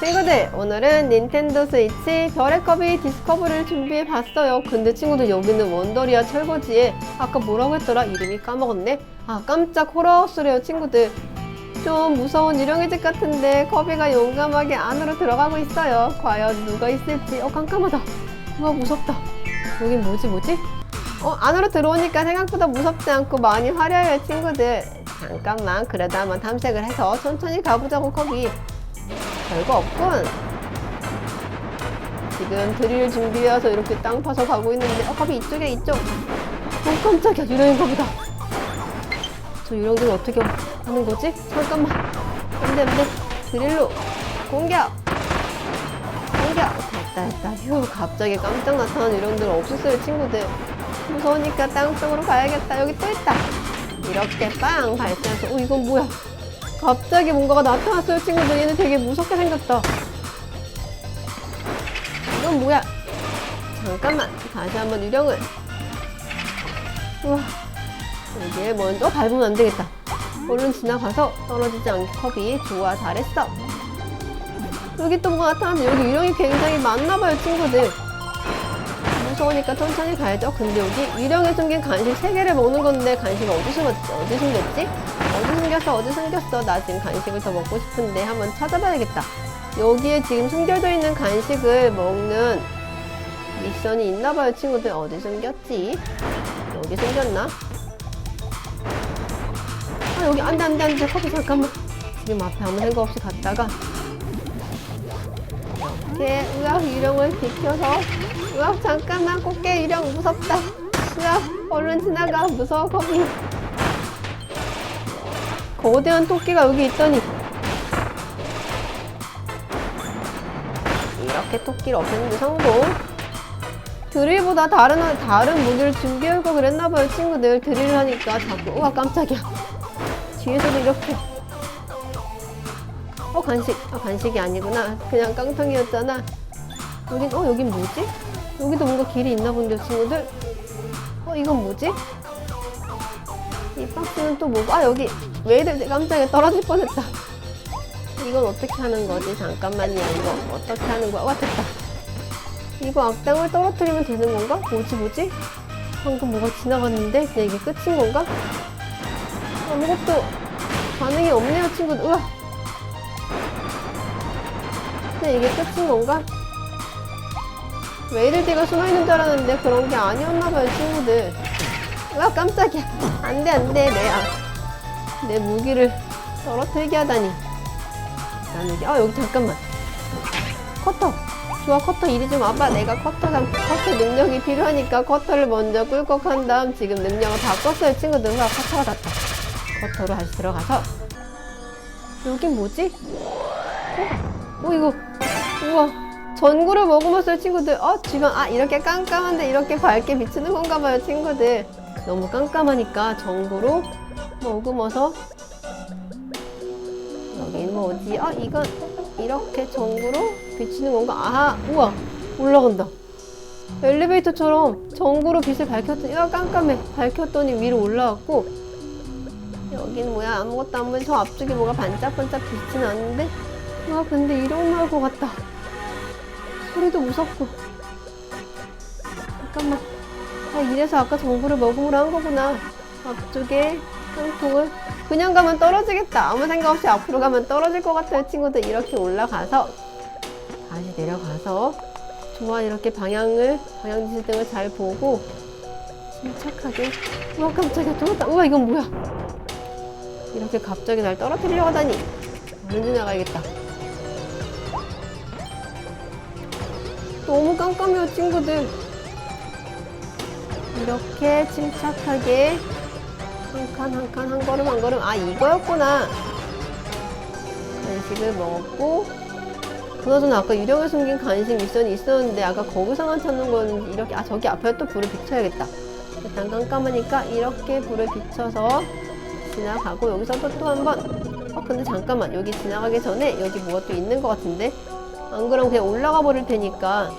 친구들 오늘은 닌텐도 스위치 별의 컵이 디스커버를 준비해 봤어요. 근데 친구들 여기는 원더리아 철거지에 아까 뭐라고 했더라? 이름이 까먹었네. 아 깜짝 호러하우스래요 친구들. 좀 무서운 유령의 집 같은데 커비가 용감하게 안으로 들어가고 있어요. 과연 누가 있을지. 어 깜깜하다. 우와 무섭다. 여긴 뭐지 뭐지? 어 안으로 들어오니까 생각보다 무섭지 않고 많이 화려해요 친구들. 잠깐만 그래도 한번 탐색을 해서 천천히 가보자고 커비 별거 없군. 지금 드릴 준비해서 이렇게 땅 파서 가고 있는데, 어, 갑이 이쪽에 이쪽. 어, 깜짝이야. 유령인가 보다. 저 유령들은 어떻게 하는 거지? 잠깐만. 안 돼, 안 돼. 드릴로 공격! 공격! 됐다, 됐다. 휴, 갑자기 깜짝 나타난 유령들 없었어요, 친구들. 무서우니까 땅 쪽으로 가야겠다. 여기 또 있다. 이렇게 빵 발사해서, 어, 이건 뭐야? 갑자기 뭔가가 나타났어요, 친구들. 얘는 되게 무섭게 생겼다. 이건 뭐야? 잠깐만. 다시 한번 유령을. 우와. 여기에 먼저 밟으면 안 되겠다. 얼른 지나가서 떨어지지 않게 컵이 좋아, 잘했어. 여기 또 뭐가 나타났는데 여기 유령이 굉장히 많나봐요, 친구들. 무서우니까 천천히 가야죠. 근데 여기 유령에 숨긴 간식 3개를 먹는 건데 간식 어디 숨었지? 어디 숨겼지? 어디 숨겼어? 어디 숨겼어? 나 지금 간식을 더 먹고 싶은데 한번 찾아봐야겠다. 여기에 지금 숨겨져 있는 간식을 먹는 미션이 있나봐요, 친구들. 어디 숨겼지? 여기 숨겼나? 아, 여기 안 돼, 안 돼, 안 돼. 커피 잠깐만. 지금 앞에 아무 생각 없이 갔다가 이렇게 으악 유령을 비켜서 으악 잠깐만 꽃게 유령 무섭다. 으악 얼른 지나가 무서워 커피. 거대한 토끼가 여기 있더니. 이렇게 토끼를 없애는 데 성공. 드릴보다 다른 다른 무기를 준비할 거 그랬나봐요 친구들. 드릴을 하니까 자꾸 우와 깜짝이야. 뒤에서도 이렇게. 어 간식. 아 간식이 아니구나. 그냥 깡통이었잖아. 여긴 어 여긴 뭐지? 여기도 뭔가 길이 있나 본데 친구들? 어 이건 뭐지 이 박스는 또 뭐고? 아 여기 왜 이래 깜짝이야 떨어질 뻔했다. 이건 어떻게 하는 거지? 잠깐만요. 이거 어떻게 하는 거야? 와 됐다. 이거 악당을 떨어뜨리면 되는 건가? 뭐지 뭐지? 방금 뭐가 지나갔는데 그냥 이게 끝인 건가? 아무것도 반응이 없네요 친구들. 우와. 그냥 이게 끝인 건가? 웨이를디가 숨어있는 줄 알았는데 그런 게 아니었나봐요 친구들. 와 깜짝이야. 안돼 안돼 내, 아, 내 무기를 떨어뜨리게 하다니. 난 여기 아 여기 잠깐만. 커터. 좋아 커터 이리 좀 와봐. 내가 커터 장 커터 능력이 필요하니까 커터를 먼저 꿀꺽 한 다음 지금 능력을 다 껐어요 친구들 와 커터가 닿다 커터로 다시 들어가서. 여긴 뭐지? 어? 어 이거. 우와. 전구를 먹으면서 친구들. 어 주변 아 이렇게 깜깜한데 이렇게 밝게 비추는 건가 봐요 친구들 너무 깜깜하니까 전구로 머금어서 여긴 뭐지? 아 이건 이렇게 전구로 비치는 건가? 아하 우와 올라간다. 엘리베이터처럼 전구로 빛을 밝혔더니 야 깜깜해. 밝혔더니 위로 올라갔고 여기는 뭐야? 아무것도 안 보이는 저 앞쪽에 뭐가 반짝반짝 빛이 나는데? 와 근데 나올 것 같다. 소리도 무섭고. 잠깐만 아 이래서 아까 전구를 먹음으로 한 거구나. 앞쪽에 깡통을 그냥 가면 떨어지겠다. 아무 생각 없이 앞으로 가면 떨어질 것 같아요. 친구들 이렇게 올라가서 다시 내려가서 좋아 이렇게 방향을 방향 지시 등을 잘 보고 침착하게. 우와 깜짝이야. 떨어졌다. 우와 이건 뭐야? 이렇게 갑자기 날 떨어뜨리려고 하다니. 얼른 지나가야겠다. 너무 깜깜해요 친구들 이렇게 침착하게 한 칸 한 칸 한 걸음 한 걸음. 아 이거였구나. 간식을 먹었고. 그나저나 아까 유령에 숨긴 간식 미션이 있었는데 아까 거기서만 찾는 건 이렇게 아 저기 앞에 또 불을 비춰야겠다. 일단 깜깜하니까 이렇게 불을 비춰서 지나가고 여기서 또또 한 번. 어 근데 잠깐만. 여기 지나가기 전에 여기 뭐가 또 있는 것 같은데? 안 그러면 그냥 올라가 버릴 테니까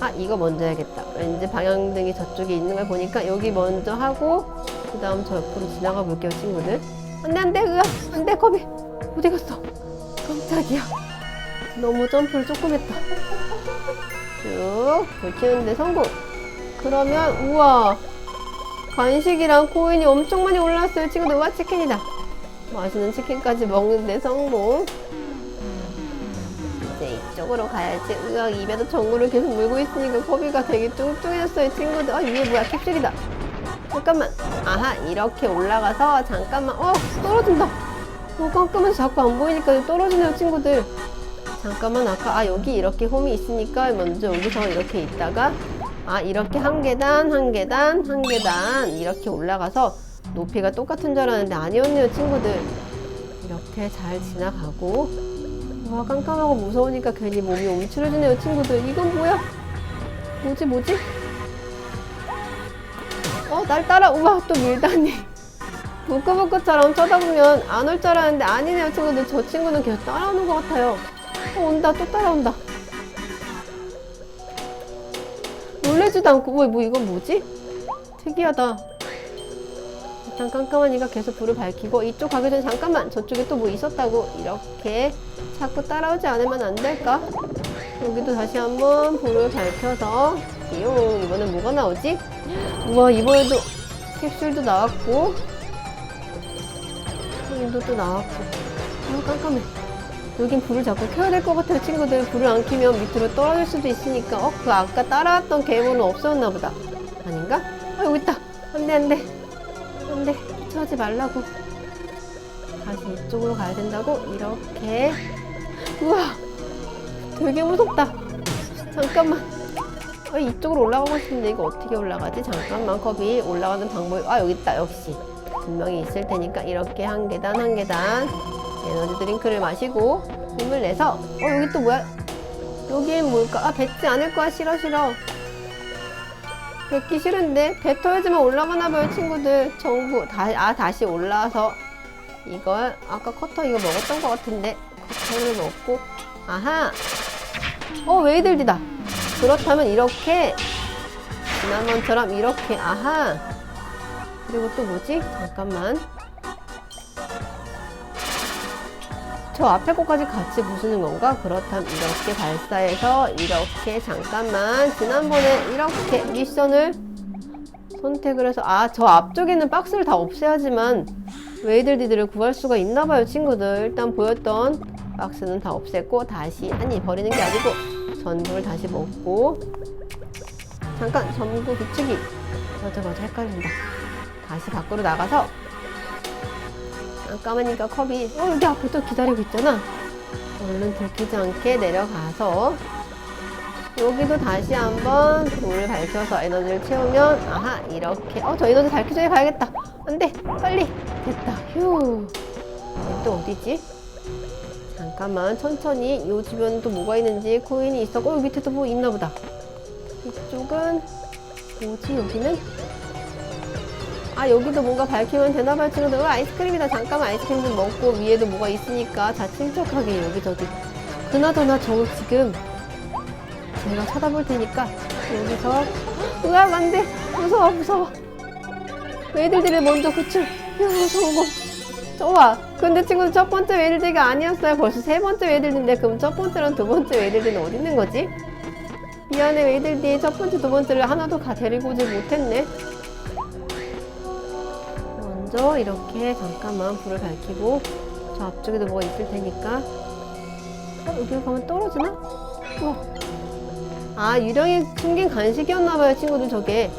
아 이거 먼저 해야겠다 왠지 방향등이 저쪽에 있는 걸 보니까 여기 먼저 하고 그 다음 저 옆으로 지나가 볼게요 친구들 안돼 안돼 안돼 거비 어디 갔어 깜짝이야 너무 점프를 조금 했다. 쭉 불키는데 성공. 그러면 우와 간식이랑 코인이 엄청 많이 올랐어요. 친구들 와 치킨이다. 맛있는 치킨까지 먹는데 성공. 이쪽으로 가야지. 으악 입에도 전구를 계속 물고 있으니까 커비가 되게 뚱뚱해졌어요. 친구들. 아 위에 뭐야 캡슐이다. 잠깐만. 아하 이렇게 올라가서 잠깐만. 어 떨어진다. 어 깜깜해서 자꾸 안 보이니까 떨어지네요 친구들. 잠깐만 아까 아 여기 이렇게 홈이 있으니까 먼저 여기서 이렇게 있다가 아 이렇게 한 계단 한 계단 한 계단 이렇게 올라가서 높이가 똑같은 줄 알았는데 아니었네요 친구들 이렇게 잘 지나가고 와 깜깜하고 무서우니까 괜히 몸이 움츠러지네요 친구들. 이건 뭐야? 뭐지 뭐지? 어 날 따라 우와 또 밀다니. 부끄부끄처럼 쳐다보면 안 올 줄 알았는데 아니네요 친구들. 저 친구는 계속 따라오는 것 같아요. 어, 온다 또 따라온다. 놀래지도 않고 뭐, 뭐 이건 뭐지? 특이하다 일단 깜깜하니까 계속 불을 밝히고 이쪽 가기 전에 잠깐만 저쪽에 또 뭐 있었다고 이렇게 자꾸 따라오지 않으면 안 될까? 여기도 다시 한번 불을 밝혀서 띠용. 이번엔 뭐가 나오지? 우와 이번에도 캡슐도 나왔고 여기도 또 나왔고. 아 깜깜해. 여긴 불을 자꾸 켜야 될 것 같아요. 친구들 불을 안 켜면 밑으로 떨어질 수도 있으니까. 어 그 아까 따라왔던 괴물은 없어졌나 보다. 아닌가? 아 여기 있다. 안돼 안돼 쫓아오지 말라고. 다시 이쪽으로 가야 된다고? 이렇게. 우와 되게 무섭다. 잠깐만. 아, 이쪽으로 올라가고 싶은데 이거 어떻게 올라가지? 잠깐만 컵이 올라가는 방법이 아 여기 있다 역시. 분명히 있을 테니까 이렇게 한 계단 한 계단. 에너지 드링크를 마시고 힘을 내서 어 여기 또 뭐야? 여기엔 뭘까? 아 뱉지 않을 거야. 싫어 싫어 뱉기 싫은데 뱉어야지만 올라가나 봐요 친구들. 전부 다, 아 다시 올라와서 이걸 아까 커터 이거 먹었던 것 같은데 커터를 먹고 아하. 어 웨이들디다. 그렇다면 이렇게 지난번처럼 이렇게 아하. 그리고 또 뭐지? 잠깐만 저 앞에 거까지 같이 부수는 건가? 그렇다면 이렇게 발사해서 이렇게 잠깐만 지난번에 이렇게 미션을 선택을 해서 아 저 앞쪽에는 박스를 다 없애야지만 웨이들디들을 구할 수가 있나 봐요 친구들. 일단 보였던 박스는 다 없앴고 다시 아니 버리는 게 아니고 전부를 다시 먹고. 잠깐 전부 붙이기 맞아 맞아 헷갈린다. 다시 밖으로 나가서 깜깜하니까 컵이 어 여기 앞에 또 기다리고 있잖아. 얼른 들키지 않게 내려가서 여기도 다시 한번 불을 밝혀서 에너지를 채우면 아하 이렇게. 어 저 에너지 닳기 전에 가야겠다. 안돼. 빨리. 됐다. 휴. 또 어디지? 잠깐만. 천천히. 요 주변 또 뭐가 있는지 코인이 있었고 여기 밑에 또뭐 있나 보다. 이쪽은 뭐지 여기는 아 여기도 뭔가 밝히면 되나봐요 친구들 어, 아이스크림이다. 잠깐만 아이스크림 좀 먹고 위에도 뭐가 있으니까 자 침착하게 여기저기. 그나저나 저 지금 제가 쳐다볼 테니까 여기서 으악 안돼 무서워 무서워. 웨이들들을 먼저 구출. 야 성공 좋아. 근데 친구들 첫 번째 웨이들들가 아니었어요. 벌써 세 번째 웨이들인데 그럼 첫 번째랑 두 번째 웨이들들은 어디 있는 거지? 미안해 웨이들들 첫 번째 두 번째를 하나도 가 데리고 오지 못했네 먼저 이렇게 잠깐만 불을 밝히고 저 앞쪽에도 뭐가 있을 테니까. 어, 여기로 가면 떨어지나? 우와. 아 유령이 숨긴 간식이었나봐요 친구들 저게.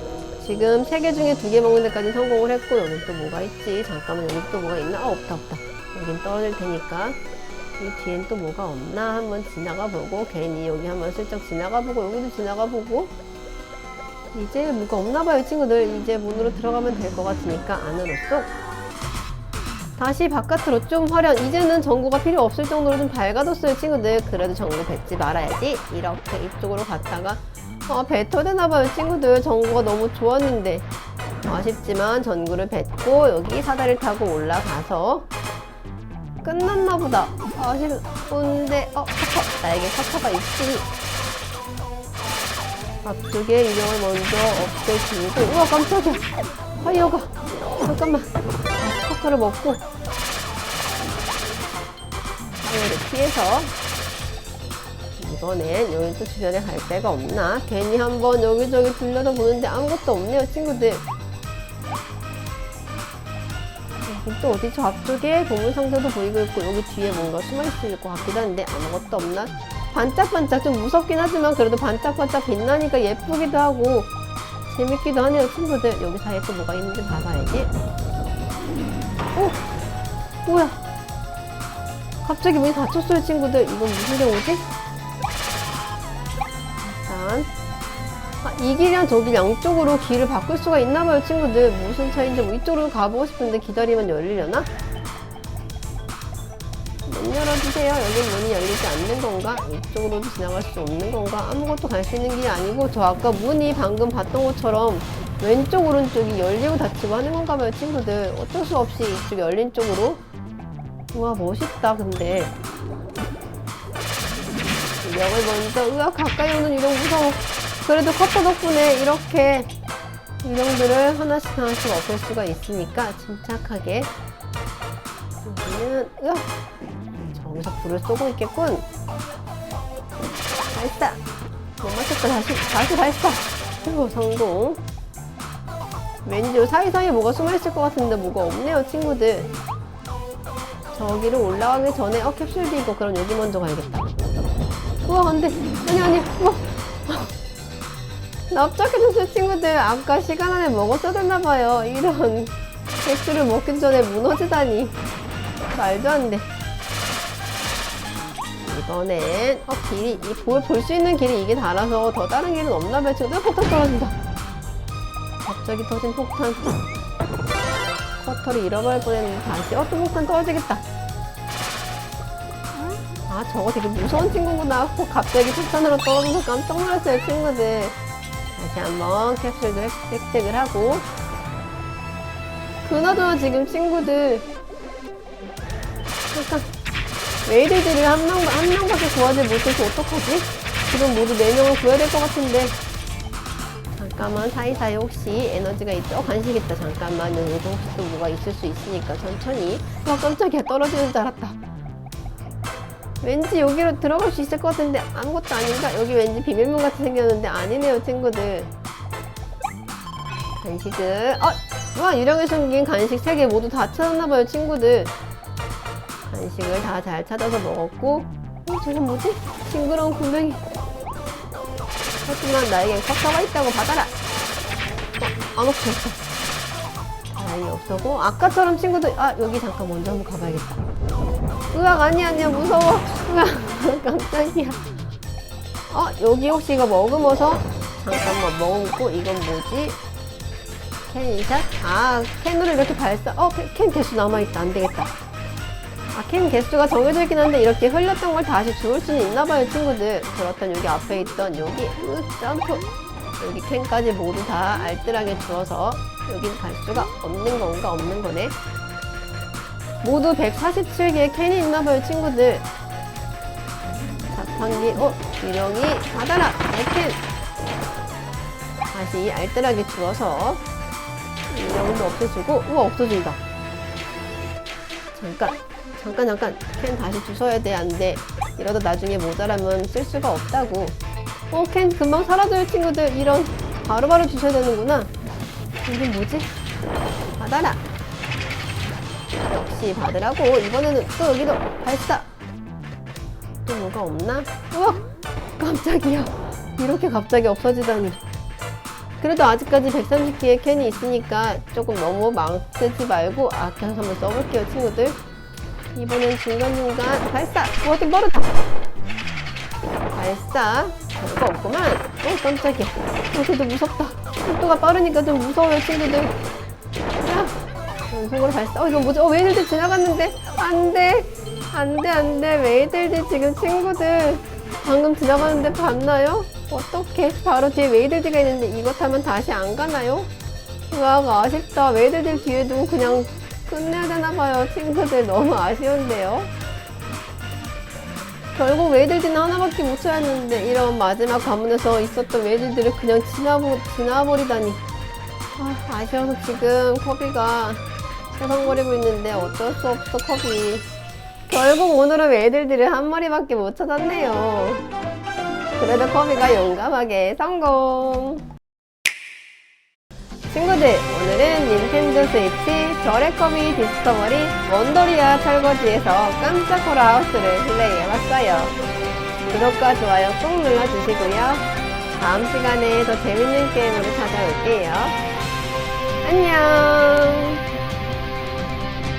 지금 세 개 중에 두 개 먹는 데까지 성공을 했고 여기 또 뭐가 있지? 잠깐만 여기 또 뭐가 있나? 아 없다 없다. 여긴 떨어질 테니까. 이 뒤엔 또 뭐가 없나? 한번 지나가 보고 괜히 여기 한번 슬쩍 지나가 보고 여기도 지나가 보고 이제 뭐가 없나 봐요 친구들. 이제 문으로 들어가면 될 것 같으니까 안으로 쏙. 다시 바깥으로 좀 화려 이제는 전구가 필요 없을 정도로 좀 밝아졌어요 친구들. 그래도 전구 뱉지 말아야지. 이렇게 이쪽으로 갔다가 아 뱉어되나 봐요 친구들. 전구가 너무 좋았는데. 아쉽지만 전구를 뱉고 여기 사다리를 타고 올라가서 끝났나 보다. 아쉽은데 어 커터 나에게 커터가 있으니 앞쪽에 인형을 먼저 없애주고 우와 깜짝이야 파이어가 잠깐만 아, 커터를 먹고 파이어를 피해서 이번엔 여기 또 주변에 갈 데가 없나? 괜히 한번 여기저기 둘러다 보는데 아무것도 없네요, 친구들. 또 어디 저 앞쪽에 보물 상자도 보이고 있고 여기 뒤에 뭔가 숨어 있을 것 같기도 한데 아무것도 없나? 반짝반짝 좀 무섭긴 하지만 그래도 반짝반짝 빛나니까 예쁘기도 하고 재밌기도 하네요, 친구들. 여기 사이에 또 뭐가 있는지 봐봐야지. 어? 뭐야? 갑자기 문이 닫혔어요, 친구들. 이건 무슨 경우지? 일단 아, 이 길이랑 저 길 양쪽으로 길을 바꿀 수가 있나봐요, 친구들. 무슨 차이인지 뭐 이쪽으로 가보고 싶은데 기다리면 열리려나? 문 열어주세요. 여긴 문이 열리지 않는 건가? 이쪽으로도 지나갈 수 없는 건가? 아무것도 갈 수 있는 길이 아니고 저 아까 문이 방금 봤던 것처럼 왼쪽 오른쪽이 열리고 닫히고 하는 건가 봐요, 친구들. 어쩔 수 없이 이쪽 열린 쪽으로 우와 멋있다 근데 유령을 먼저 으악 가까이 오는 유령 무서워 그래도 커터 덕분에 이렇게 유령들을 하나씩 하나씩 없앨 수가 있으니까 침착하게 여기는 으악 저기서 불을 쏘고 있겠군. 발사 못 맞췄다. 다시 다시 발사 오 성공. 왠지 요 사이사이에 뭐가 숨어있을 것 같은데 뭐가 없네요 친구들. 저기를 올라가기 전에 어 캡슐도 있고 그럼 여기 먼저 가야겠다. 우와 안돼. 아니 아니 우와. 납작해졌어요 친구들. 아까 시간 안에 먹었어야 됐나봐요. 이런 캡슐을 먹기 전에 무너지다니. 말도 안돼 이번엔 어 길이 볼 수 있는 길이 이게 달아서 더 다른 길은 없나봐요. 친구들 폭탄 떨어진다. 갑자기 터진 폭탄. 커터를 잃어버릴 뻔했는데 다시 어또 폭탄 떨어지겠다. 아 저거 되게 무서운 친구구나. 어, 갑자기 폭탄으로 떨어져서 깜짝 놀랐어요 친구들. 다시 한번 캡슐도 획- 획득을 하고. 그나저나 지금 친구들. 잠깐 웨이들들을 한 명, 한 명밖에 구하지 못해서 어떡하지? 지금 모두 네 명을 구해야 될 것 같은데 잠깐만 사이사이 혹시 에너지가 있죠? 어, 간식 있다 잠깐만 여기도 혹시 또 뭐가 있을 수 있으니까 천천히 와 깜짝이야 떨어지는 줄 알았다 왠지 여기로 들어갈 수 있을 것 같은데 아무것도 아닌가? 여기 왠지 비밀문 같이 생겼는데 아니네요 친구들 간식을 어! 와 유령에 숨긴 간식 3개 모두 다 찾았나봐요 친구들 간식을 다 잘 찾아서 먹었고 어 저건 뭐지? 징그러운 구명이 하지만 나에겐 커터가 있다고 받아라. 어, 안 없어졌어 다행히 없었고 아까처럼 친구들 아 여기 잠깐 먼저 한번 가봐야겠다. 으악 아니 아니야 무서워. 으악 깜짝이야. 어 여기 혹시 이거 머금어서 잠깐만 먹고 이건 뭐지? 캔샷 아 캔으로 이렇게 발사 어캔 개수 남아있다. 안되겠다 아, 캔 개수가 정해져 있긴 한데 이렇게 흘렸던 걸 다시 주울 수는 있나 봐요, 친구들. 그렇다면 여기 앞에 있던 여기 으, 점프 여기 캔까지 모두 다 알뜰하게 주어서 여긴 갈 수가 없는 건가 없는 거네. 모두 147개의 캔이 있나 봐요, 친구들. 자판기, 어, 유령이 받아라, 내 캔. 다시 알뜰하게 주어서 유령도 없애주고, 우와, 없어진다. 잠깐, 잠깐 잠깐. 캔 다시 주워야 돼 안돼? 이러다 나중에 모자라면 쓸 수가 없다고. 어 캔 금방 사라져요 친구들. 이런 바로바로 주셔야 되는구나. 이게 뭐지? 받아라. 역시 받으라고. 이번에는 또 여기도 발사. 또 뭐가 없나? 우와 깜짝이야. 이렇게 갑자기 없어지다니. 그래도 아직까지 130개의 캔이 있으니까 조금 너무 막 쓰지 말고 아껴서 한번 써볼게요 친구들 이번엔 중간중간 발사! 와, 좀 멀었다! 발사! 별거 없구만. 어, 깜짝이야. 어, 그래도 무섭다. 속도가 빠르니까 좀 무서워요, 친구들. 야! 연속으로 발사. 어, 이건 뭐지? 어, 웨이들들 지나갔는데? 안 돼! 안 돼, 안 돼. 웨이들들 지금 친구들. 방금 지나가는데 봤나요? 어떻게? 바로 뒤에 웨이들들가 있는데 이거 타면 다시 안 가나요? 우와, 아쉽다. 웨이들들 뒤에도 그냥 끝내야 되나 봐요. 친구들 너무 아쉬운데요. 결국 웨이들들은 하나밖에 못 찾았는데 이런 마지막 관문에서 있었던 웨이들들을 그냥 지나버, 지나버리다니. 아, 아쉬워서 지금 커비가 세상거리고 있는데 어쩔 수 없어 커비. 결국 오늘은 웨이들들을 한 마리밖에 못 찾았네요. 그래도 커비가 용감하게 성공. 친구들, 오늘은 닌텐도 스위치 별의 커비 디스커버리 원더리아 철거지에서 깜짝 호러 하우스를 플레이해봤어요. 구독과 좋아요 꼭 눌러주시고요. 다음 시간에 더 재밌는 게임으로 찾아올게요. 안녕!